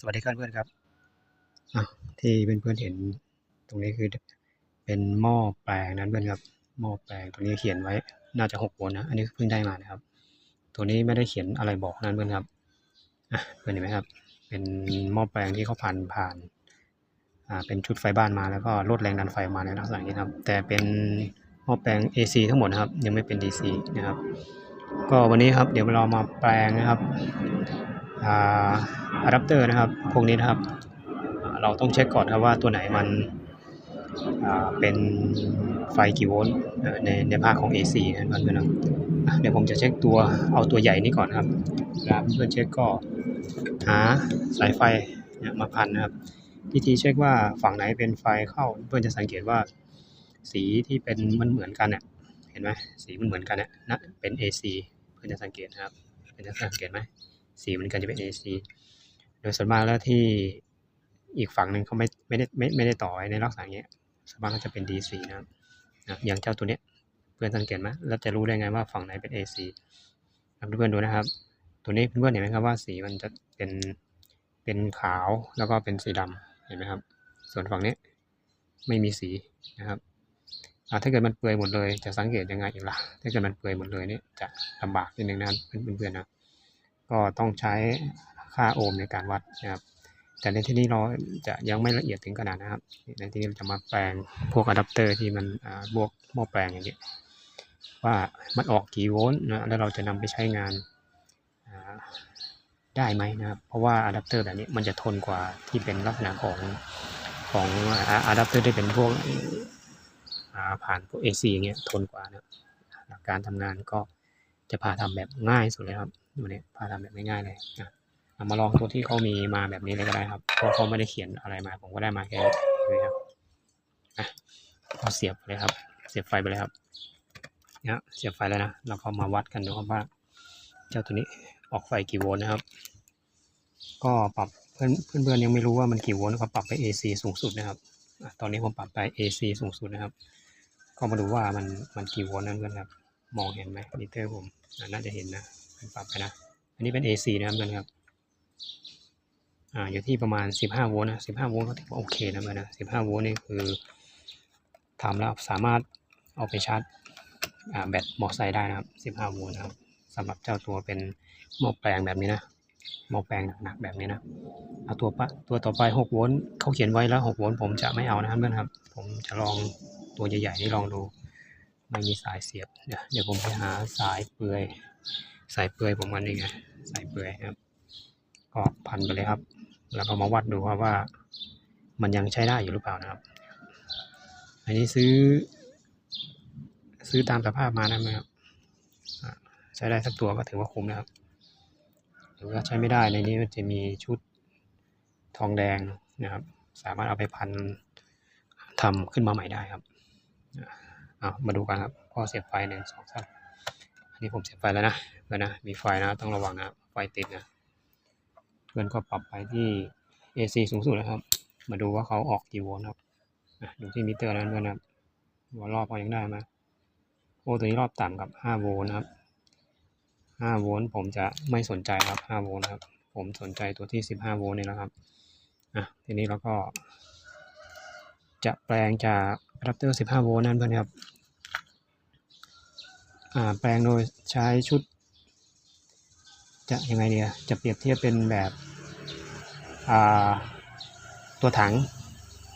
สวัสดีครับเพื่อนครับอะที่เพื่อนๆเห็นตรงนี้คือเป็นหม้อแปลงนั้นเพื่อนครับหม้อแปลงตัวนี้เขียนไว้น่าจะหกโวลต์นะอันนี้เพิ่งได้มานะครับ ตัวนี้ไม่ได้เขียนอะไรบอกนั้นเพื่อนครับเพื่อนเห็นไหมครับ เป็นหม้อแปลงที่เขาผ่านผ่านเป็นชุดไฟบ้านมาแล้วก็ลดแรงดันไฟมาในลักษณะนี้ครับ แต่เป็นหม้อแปลง AC ทั้งหมดนะครับ ยังไม่เป็น DC นะครับ ก็วันนี้ครับเดี๋ยวเรามาแปลงนะครับอะแดปเตอร์นะครับพวกนี้นะครับ เราต้องเช็คก่อนครับว่าตัวไหนมันเป็นไฟกี่โวลต์ในในภาคของ AC นะครับเพื่อนนะเดี๋ยวผมจะเช็คตัวเอาตัวใหญ่นี่ก่อนครับเวลาเพื่อนเช็คก็หาสายไฟมาพันนะครับวิธีเช็คว่าฝั่งไหนเป็นไฟเข้าเพื่อนจะสังเกตว่าสีที่เป็นมันเหมือนกันเนี่ย เห็นไหมสีมันเหมือนกันนี่ยนะเป็น AC เพื่อนจะสังเกตนะครับเพื่อนจะสังเกตไหมสีเหมันกันจะเป็น AC โดยส่วนมากแล้วที่อีกฝั่งหนึ่งเขาไม่ไม่ได้ไม่ไม่ได้ต่อไว้ในลักษณะอย่างเงี้ยส่วนมากก็จะเป็น DC นะครับนะอย่างเจ้าตัวเนี้ยเพื่อนสังเกตไหมแล้วจะรู้ได้ไงว่าฝั่งไหนเป็น AC ครับเพื่อนดูนะครับ ตัวนี้เพื่อนเห็นไหมครับว่าสีมันจะเป็นเป็นขาวแล้วก็เป็นสีดำเห็นไหมครับ ส่วนฝั่งนี้ไม่มีสีนะครับ ถ้าเกิดมันเปื่อยหมดเลย จะสังเกตยังไงอีกล่ะ ถ้าเกิดมันเปื่อยหมดเลยเนี่ยจะลำบากนิดนึงนะครับเพื่อนๆนะก็ต้องใช้ค่าโอห์มในการวัดนะครับ แต่ในที่นี้เราจะยังไม่ละเอียดถึงขนาดนะครับ ในที่นี้เราจะมาแปลงพวกอะแดปเตอร์ที่มันอ่าบวกหม้อแปลงอย่างนี้ว่ามันออกกี่โวลต์นะแล้วเราจะนำไปใช้งานอ่าได้ไหมนะครับ เพราะว่าอะแดปเตอร์แบบนี้มันจะทนกว่าที่เป็นลักษณะของของอะแดปเตอร์ที่เป็นพวก ผ่านพวก AC อย่างเงี้ยทนกว่านะหลักการทำงานก็จะพาทำแบบง่ายสุดเลยครับดูเนี่ยพาทำแบบง่ายๆเลยนะเอามาลองตัวที่เขามีมาแบบนี้เลยก็ได้ครับเพราะเขาไม่ได้เขียนอะไรมาผมก็ได้มาแค่นี้ครับอะเสียบเลยครับ เสียบไฟไปเลยครับเนี่ยเสียบไฟแล้วนะเราก็มาวัดกันดูครับว่า เจ้าตัวนี้ออกไฟกี่โวลต์นะครับ ก็ปรับเพื่อนเพื่อนๆยังไม่รู้ว่ามันกี่โวลต์ก็ปรับไป AC สูงสุดนะครับ ตอนนี้ผมปรับไป AC สูงสุดนะครับ ก็มาดูว่ามันมันกี่โวลต์นั่นเพื่อนครับ มองเห็นไหมมิเตอร์ผมน่าจะเห็นนะผมปรับไปนะ อันนี้เป็น AC นะครับเพื่อนครับอ่าอยู่ที่ประมาณ 15 โวลต์นะ 15 โวลต์ก็ถือว่าโอเคนะเพื่อนนะ 15 โวลต์นี่คือทำแล้วสามารถเอาไปชาร์จอ่าแบตมอไซค์ได้นะครับ 15 โวลต์นะครับสำหรับเจ้าตัวเป็นหม้อแปลงแบบนี้นะหม้อแปลงหนักแบบนี้นะเอาตัวปะตัวต่อไป 6 โวลต์เขาเขียนไว้แล้ว 6 โวลต์ผมจะไม่เอานะครับเพื่อนครับ ผมจะลอง ตัวใหญ่ๆนี่ลองดู ไม่มีสายเสียบ เดี๋ยวเดี๋ยวผมไปหาสายเปลือย สายเปลือยผมมันนี่ไงสายเปลือยครับ ก็พันไปเลยครับ แล้วก็มาวัดดูว่าว่ามันยังใช้ได้อยู่หรือเปล่านะครับ อันนี้ซื้อ ซื้อตามสภาพมานะครับใช้ได้สักตัวก็ถือว่าคุ้มนะครับหรือว่าใช้ไม่ได้ในนี้มันจะมีชุดทองแดงนะครับ สามารถเอาไปพันทำขึ้นมาใหม่ได้ครับ เอามาดูกันครับพอเสียบไฟหนึ่งสองสามอันนี้ผมเสียบไฟแล้วนะเพื่อนนะ มีไฟนะต้องระวังนะไฟติดนะเพื่อนก็ปรับไปที่ AC สูงสุดนะครับ มาดูว่าเขาออกกี่โวลต์ครับอะดูที่มิเตอร์นั้นเพื่อนนะว่ารอบเขายังได้ไหมโอ้ตัวนี้รอบต่ำกับ5โวลต์นะครับ5โวลต์ผมจะไม่สนใจครับ5โวลต์นะครับ ผมสนใจตัวที่ 15โวลต์นี่นะครับอะทีนี้เราก็ จะแปลงจาก อะแดปเตอร์15 โวลต์นั่นเพื่อนครับแปลงโดยใช้ชุด จะยังไงเนี่ยจะเปรียบเทียบเป็นแบบตัวถัง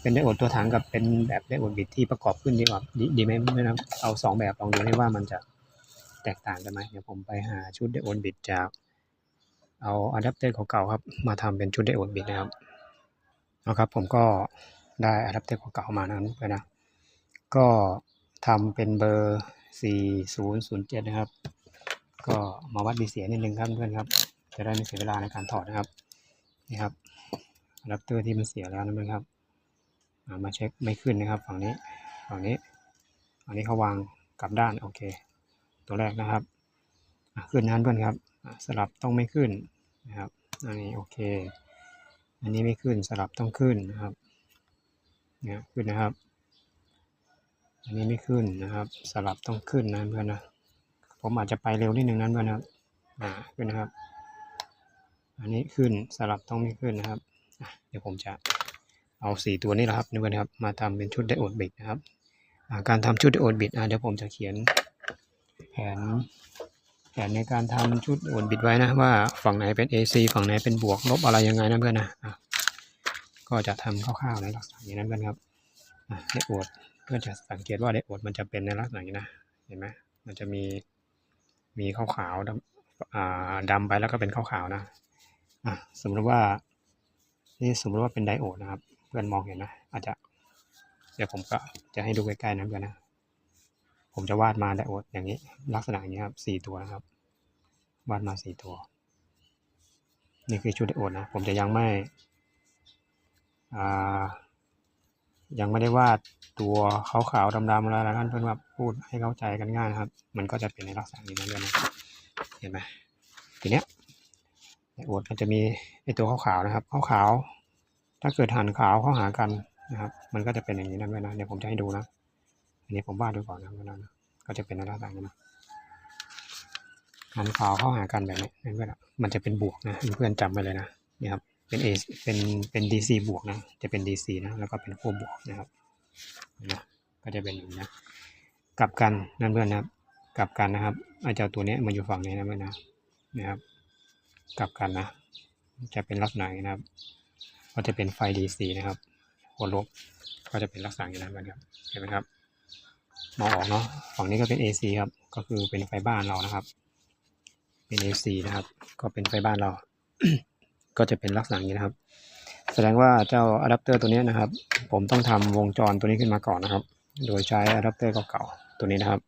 เป็นไดโอดตัวถังกับเป็นแบบไดโอดบิดที่ประกอบขึ้นดีกว่าดีดีไหมไม่นะครับเอาสองแบบลองดูให้ว่ามันจะแตกต่างกันไหมเดี๋ยวผมไปหาชุดไดโอดบิดจากเอาอะแดปเตอร์เก่าๆครับ มาทำเป็นชุดไดโอดบิดนะครับเอาครับผมก็ได้อะแดปเตอร์เก่าๆมานั้นไปนะ ก็ทำเป็นเบอร์ 4007 นะครับ ก็มาวัดดีเสียนิดนึงครับเพื่อนครับ จะได้ไม่เสียเวลาในการถอดนะครับ นี่ครับอะแดปเตอร์ที่มันเสียแล้วนะเพื่อนครับ มาเช็คไม่ขึ้นนะครับ ฝั่งนี้ ฝั่งนี้ฝั่งนี้เขาวางกลับด้านโอเค ตัวแรกนะครับ ขึ้นนั้นเพื่อนครับ สลับต้องไม่ขึ้นนะครับ อันนี้โอเค อันนี้ไม่ขึ้นสลับต้องขึ้นนะครับ เนี่ยขึ้นนะครับ อันนี้ไม่ขึ้นนะครับ สลับต้องขึ้นนะเพื่อนนะ ผมอาจจะไปเร็วนิดนึงนั้นเพื่อนครับอ่าขึ้นนะครับ อันนี้ขึ้นสลับต้องไม่ขึ้นนะครับเดี๋ยวผมจะเอาสี่ตัวนี้แหละครับเพื่อนครับ มาทำเป็นชุดไดโอดบิดนะครับาการทำชุดไดโอดบิดเดี๋ยวผมจะเขียนแผนแผนในการทำชุดไดโอดบิดไว้นะว่าฝั่งไหนเป็น AC ฝั่งไหนเป็นบวกลบอะไรยังไงนะเพื่อนนะก็จะทำคร่าวๆในลักษณะนี้นะเพื่อนครับไดโอด เพื่อนจะสังเกตว่าไดโอดมันจะเป็นในลักษณะนี้นะเห็นไหมมันจะมีมีขาวๆดำอ่าดำไปแล้วก็เป็นขาวๆนะอะสมมติว่านี่สมมติว่าเป็นไดโอดนะครับ เพื่อนมองเห็นนะอาจจะ เดี๋ยวผมก็จะให้ดูใกล้ๆนะเพื่อนนะ ผมจะวาดมาไดโอดอย่างนี้ ลักษณะอย่างนี้ครับสี่ตัวนะครับ วาดมาสี่ตัว นี่คือชุดไดโอดนะ ผมจะยังไม่อ่า ยังไม่ได้วาดตัวขาวๆดำๆอะไรแล้วกันเพื่อนว่าพูดให้เข้าใจกันง่ายนะครับ มันก็จะเป็นในลักษณะนี้นะเพื่อนนะเห็นไหมทีเนี้ยโอดมันจะมีไอตัวขาวๆนะครับขาวๆถ้าเกิดหันขาวเข้าหากันนะครับ มันก็จะเป็นอย่างนี้นะเพื่อนนะเดี๋ยวผมจะให้ดูนะอันนี้ผมวาดดูก่อนนะเพื่อนนะก็จะเป็นในลักษณะนี้นะหันขาวเข้าหากันแบบนี้เพื่อนมันจะเป็นบวกนะเพื่อนจำไว้เลยนะนี่ครับ เป็น A เป็นเป็น DC บวกนะ จะเป็น DC นะ แล้วก็เป็นขั้วบวกนะครับนะก็จะเป็นอย่างนี้นะกลับกันนั่นเพื่อนนะครับ กลับกันนะครับอาเจ้าตัวนี้มาอยู่ฝั่งนี้นะเพื่อนนะนะครับ กลับกันนะ จะเป็นลักษณะอย่างนี้นะครับ ก็จะเป็นไฟ DC นะครับหัวลบก็จะเป็นลักษณะอย่างนี้นะครับเห็นไหมครับมองออกเนาะฝั่งนี้ก็เป็น AC ครับ ก็คือเป็นไฟบ้านเรานะครับ เป็น AC นะครับ ก็เป็นไฟบ้านเรา ก็จะเป็นลักษณะนี้นะครับ แสดงว่าเจ้าอะแดปเตอร์ตัวนี้นะครับ ผมต้องทำวงจรตัวนี้ขึ้นมาก่อนนะครับ โดยใช้อะแดปเตอร์เก่าๆตัวนี้นะครับ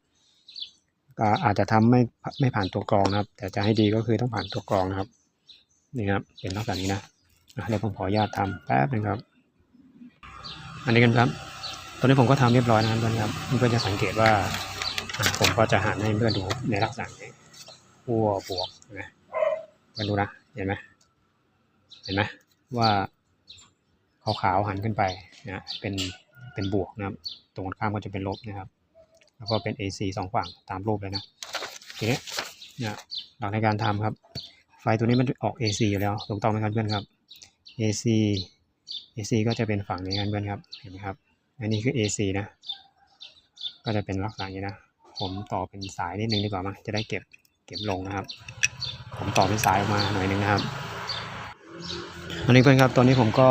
ก็อาจจะทำไม่ไม่ผ่านตัวกรองนะครับ แต่จะให้ดีก็คือต้องผ่านตัวกรองนะครับนี่ครับเป็นลักษณะนี้นะเดี๋ยวผมขออนุญาตทำแป๊บนึงครับ อันนี้กันครับตอนนี้ผมก็ทำเรียบร้อยนะครับเพื่อนครับเพื่อนจะสังเกตว่าผมก็จะหันให้เพื่อนดูในลักษณะนี้ขั้วบวกนไหมเพื่อนดูนะเห็นไหม เห็นไหมว่าขาวๆหันขึ้นไปนะเป็นเป็นบวกนะครับ ตรงกันข้ามก็จะเป็นลบนะครับ แล้วก็เป็น AC สองฝั่งตามรูปเลยนะทีนี้นี่ยหลักในการทำครับ ไฟตัวนี้มันออก AC อยู่แล้วถูกต้องไหมครับเพื่อนครับ AC AC ก็จะเป็นฝั่งนี้กันเพื่อนครับเห็นไหมครับอันนี้คือ AC นะ ก็จะเป็นลักษณะนี้นะ ผมต่อเป็นสายนิดนึงดีกว่ามั้งจะได้เก็บเก็บลงนะครับ ผมต่อเป็นสายออกมาหน่อยหนึงนะครับ อันนี้เพื่อนครับตอนนี้ผมก็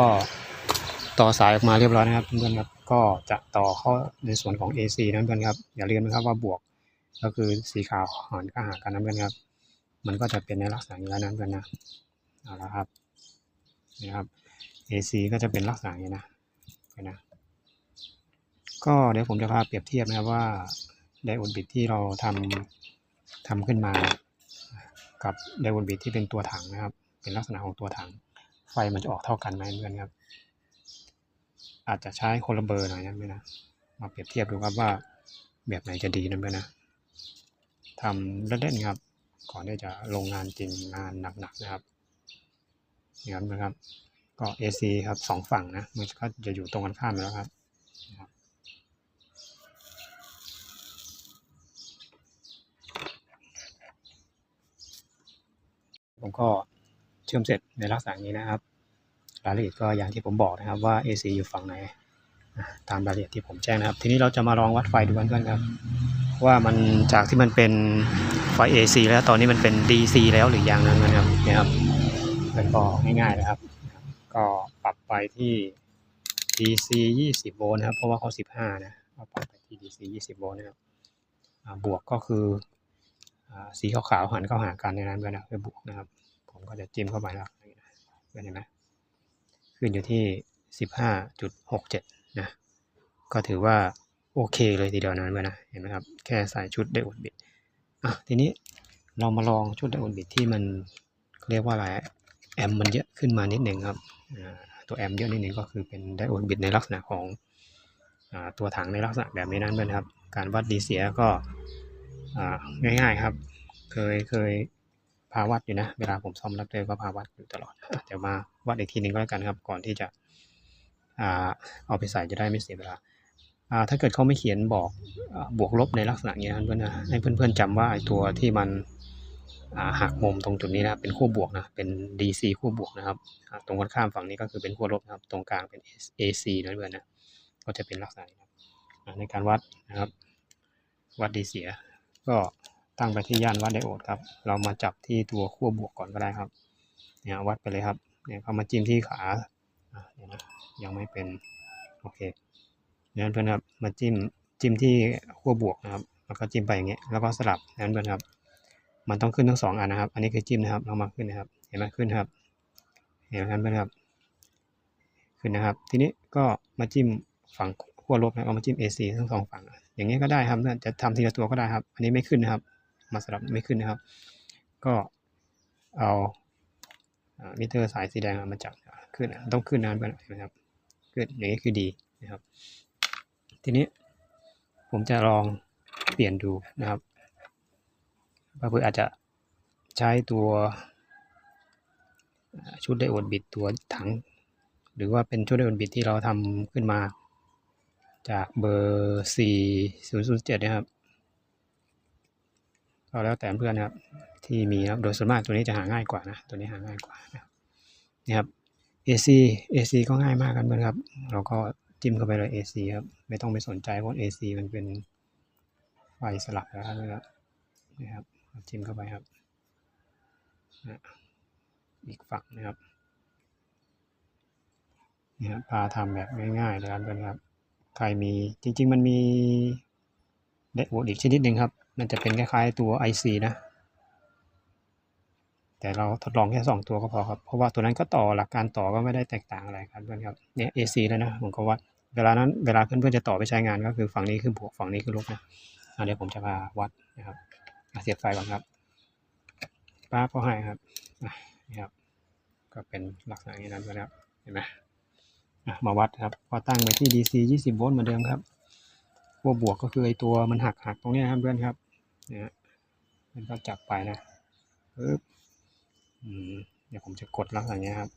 ต่อสายออกมาเรียบร้อยนะครับเพื่อนครับก็จะต่อเข้าในส่วนของ AC นะเพื่อนครับอย่าลืมนะครับว่าบวกก็คือสีขาวหันเข้าหากันนะเพื่อนครับ มันก็จะเป็นในลักษณะนี้แล้วนะเพื่อนนะเอาละครับนี่ครับ AC ก็จะเป็นลักษณะนี้นะเห็นนะก็เดี๋ยวผมจะพาเปรียบเทียบนะครับว่าไดโอดบิตที่เราทำทำขึ้นมา กับไดโอดบิตที่เป็นตัวถังนะครับ เป็นลักษณะของตัวถัง ไฟมันจะออกเท่ากันไหมเพื่อนครับ อาจจะใช้คนละเบอร์หน่อยนะเพื่อนนะ มาเปรียบเทียบดูครับว่าแบบไหนจะดีนะเพื่อนนะทำเล่นๆครับ ก่อนที่จะลงงานจริงงานหนักๆนะครับอย่างนั้นะครับ ก็ AC ครับสองฝั่งนะ มันก็จะอยู่ตรงกันข้ามแล้วครับผมก็ เชื่อมเสร็จในลักษณะนี้นะครับ รายละเอียดก็อย่างที่ผมบอกนะครับว่า AC อยู่ฝั่งไหนตามรายละเอียดที่ผมแจ้งนะครับ ทีนี้เราจะมาลองวัดไฟดูกันก่อนครับ ว่ามันจากที่มันเป็นไฟ AC แล้วตอนนี้มันเป็น DC แล้วหรือยังนั้นนะครับนี่ยครับมันก็ง่ายๆนะครับ ก็ปรับไปที่ DC 20 โวลต์นะครับ เพราะว่าเขา15 นะก็ปรับไปที่ DC 20 โวลต์นะครับบวกก็คือสีขาวๆหันเข้าหากันในนั้นด้วยนะคือบวกนะครับ ผมก็จะจิ้มเข้าไปแล้วเห็นไหมขึ้นอยู่ที่ 15.67 นะ ก็ถือว่าโอเคเลยทีเดียวนะเพื่อนนะ เห็นไหมครับ แค่ใส่ชุดไดโอดบิด อะ ทีนี้เรามาลองชุดไดโอดบิดที่มันเรียกว่าอะไร แอมมันเยอะขึ้นมานิดหนึ่งครับ ตัวแอมเยอะนิดหนึ่งก็คือเป็นไดโอดบิดในลักษณะของอตัวถังในลักษณะแบบนี้นั่นเพื่อนครับ การวัดดีเสียก็ง่ายๆครับ เคยเคย พาวัดอยู่นะ เวลาผมซ่อมรับเตอร์ก็พาวัดอยู่ตลอดเดี๋ยวมาวัดอีกทีหนึ่งก็แล้วกันครับ ก่อนที่จะอ่าเอาไปใส่จะได้ไม่เสียเวลาอ่าถ้าเกิดเขาไม่เขียนบอกอบวกลบในลักษณะนี้นะเพื่อนนะให้เพื่อนๆจำว่าไอ้ตัวที่มันหักมุมตรงจุดนี้นะเป็นขั้วบวกนะเป็น DC ขั้วบวกนะครับตรงกันข้ามฝั่งนี้ก็คือเป็นขั้วลบนะครับ ตรงกลางเป็น AC นะเพื่อนนะก็จะเป็นลักษณะนี้นะครับอ่าในการวัดนะครับ วัดดีเสียก็ ตั้งไปที่ย่านวัดไดโอดครับ เรามาจับที่ตัวขั้วบวกก่อนก็ได้ครับ เนี่ยวัดไปเลยครับ เนี่ยพอมาจิ้มที่ขาอะเดี๋ยวนะยังไม่เป็น โอเคเนี่ยเพื่อนครับ มาจิ้ม จิ้มที่ขั้วบวกนะครับ แล้วก็จิ้มไปอย่างเงี้ย แล้วก็สลับนั้นเพื่อนครับ มันต้องขึ้นทั้งสองอันนะครับ อันนี้คือจิ้มนะครับ เรามาขึ้นนะครับ เห็นไหมขึ้นครับ เห็นไหมเพื่อนครับ ขึ้นนะครับ ทีนี้ก็มาจิ้มฝั่งขั้วลบนะเอามาจิ้ม AC ทั้งสองฝั่ง อย่างนี้ก็ได้ครับเพื่อนจะทำทีละตัวก็ได้ครับ อันนี้ไม่ขึ้นนะครับ มาสลับไม่ขึ้นนะครับ ก็เอามิเตอร์สายสีแดงมาจับขึ้นต้องขึ้นนะครันเห็นไหมครับขึ้นอย่างนี้คือดีนะครับ ทีนี้ผมจะลองเปลี่ยนดูนะครับเพื่ออาจจะใช้ตัวชุดไดโอดบิดตัวถัง หรือว่าเป็นชุดไดโอดบิดที่เราทำขึ้นมา จากเบอร์ 4007 นะครับ ก็แล้วแต่เพื่อนนะครับ ที่มีครับ โดยส่วนมากตัวนี้จะหาง่ายกว่านะ ตัวนี้หาง่ายกว่านะครับนี่ครับ AC AC ก็ง่ายมากกันเพื่อนครับ เราก็จิ้มเข้าไปเลย AC ครับ ไม่ต้องไปสนใจเพราะ AC มันเป็นไฟสลับแล้วนะครับนี่ครับ จิ้มเข้าไปครับนะอีกฝั่งนะครับนี่ครับพาทำแบบง่ายๆเลยครับเพื่อนครับ ใครมีจริง ๆ มันมีเดโออีกชนิดหนึ่งครับ มันจะเป็นคล้ายๆตัว IC นะ แต่เราทดลองแค่สองตัวก็พอครับ เพราะว่าตัวนั้นก็ต่อหลักการต่อก็ไม่ได้แตกต่างอะไรครับเพื่อนครับ เนี่ย AC แล้วนะ ผมก็วัด เวลานั้นเวลาเพื่อนๆจะต่อไปใช้งานก็คือฝั่งนี้คือบวกฝั่งนี้คือลบนะเดี๋ยวผมจะพาวัดนะครับเสียบไฟก่อนครับป้าก็ให้ครับนี่ครับ ก็เป็นลักษณะนี้นะเพื่อนครับ เห็นไหมอะมาวัดครับพอตั้งไปที่ DC 20 โวลต์เหมือนเดิมครับขั้วบวกก็คือไอตัวมันหักหักตรงนี้ยครับเพื่อนครับ เนี่ยมันก็จับไปนะปึ๊บอืมเดี๋ยวผมจะกดลักษณะนี้ครับ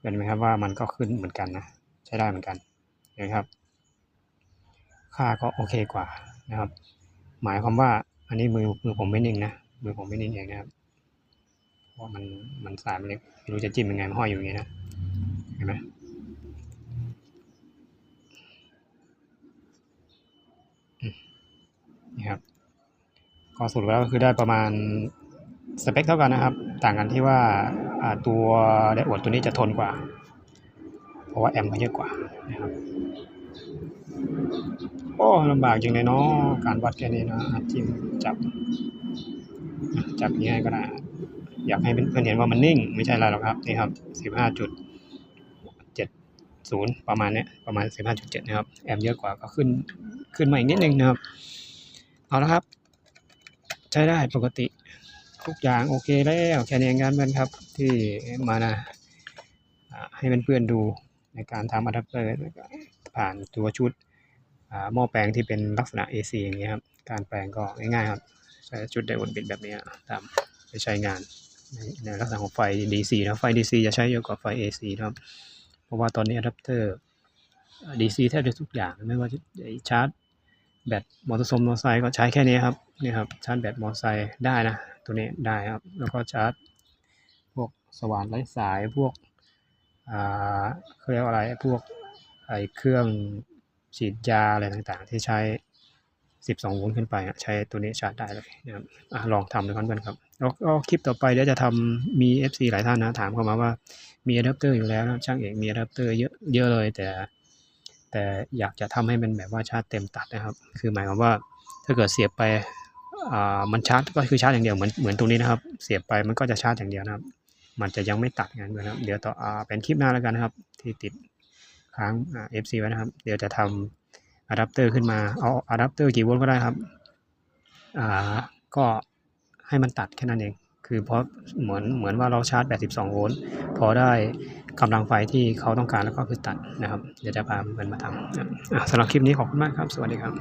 เห็นไหมครับว่ามันก็ขึ้นเหมือนกันนะใช้ได้เหมือนกันเห็นไหมครับ ค่าก็โอเคกว่านะครับ หมายความว่าอันนี้มือมือผมไม่นิ่งนะมือผมไม่นิ่งเองนะครับเพราะมันมันสายมันเล็กไม่รู้จะจิ้มยังไงมันห้อยอยู่อย่างนี้นะเห็นไหมอืม นี่ครับก็สรุปแล้วก็คือได้ประมาณสเปคเท่ากันนะครับ ต่างกันที่ว่าตัวไดโอดตัวนี้จะทนกว่า เพราะว่าแอมป์เขาเยอะกว่านะครับโอ้ลำบากจริงเลยเนาะการวัดแค่นี้นะจิ้มจับ จับง่ายก็ได้ อยากให้เพื่อนเห็นว่ามันนิ่ง ไม่ใช่อะไรหรอกครับนี่ครับสิบห้าจุดเจ็ดศูนย์ประมาณเนี้ยประมาณสิบห้าจุดเจ็ดนะครับ แอมเยอะกว่าก็ขึ้นขึ้นมาอีกนิดนึงนะครับ เอาละครับ ใช้ได้ปกติทุกอย่างโอเคแล้วแค่นี้งกันเพื่อนครับ ที่มานะให้เพื่อนๆดูในการทำอะแดปเตอร์ผ่านตัวชุดอ่าหม้อแปลงที่เป็นลักษณะ AC อย่างเงี้ครับ การแปลงก็ง่ายๆครับใช้จุดไดโอดบิดแบบนี้ตามไปใช้งานในในลักษณะของไฟ DC นะไฟ DC จะใช้เยอะกว่าไฟ AC นะครับ เพราะว่าตอนนี้อะแดปเตอร์ DC แทบจะทุกอย่างไม่ว่าจะชาร์จ แบตมอเตอร์มอเตอร์ไซค์ก็ใช้แค่นี้ครับนี่ครับชาร์จแบตมอเตอร์ไซค์ได้นะ ตัวนี้ได้ครับ แล้วก็ชาร์จ พวกสว่านไร้สายพวกอ่าเขาเรียกว่าอะไรพวกไอเครื่องฉีดยาอะไรต่างๆ ที่ใช้ 12โวลต์ขึ้นไปใช้ตัวนี้ชาร์จได้เลยนะครับอลองทำดูกันเพื่อนครับแล้วก็คลิปต่อไปเดี๋ยวจะทำมี FC หลายท่านนะถามเข้ามาว่ามีอะแดปเตอร์อยู่แล้วนะช่างเอกมีอะแดปเตอร์เยอะเยอะเลยแต่ แต่อยากจะทำให้มันแบบว่าชาร์จเต็มตัดนะครับ คือหมายความว่าถ้าเกิดเสียบไปอ่ามันชาร์จก็คือชาร์จอย่างเดียวเหมือนเหมือนตรงนี้นะครับ เสียบไปมันก็จะชาร์จอย่างเดียวนะครับ มันจะยังไม่ตัดกันนะครับ เดี๋ยวต่ออ่าเป็นคลิปหน้าแล้วกันนะครับ ที่ติดค้างอ่า FC ไว้นะครับ เดี๋ยวจะทำอะแดปเตอร์ขึ้นมาเอาอะแดปเตอร์กี่โวลต์ก็ได้ครับอ่าก็ให้มันตัดแค่นั้นเอง คือเพราะเหมือนเหมือนว่าเราชาร์จแบต12โวลต์พอได้ กำลังไฟที่เขาต้องการแล้วก็คือตัดนะครับ เดี๋ยวจะพาเพื่อนมาทำสำหรับคลิปนี้ขอบคุณมากครับ สวัสดีครับ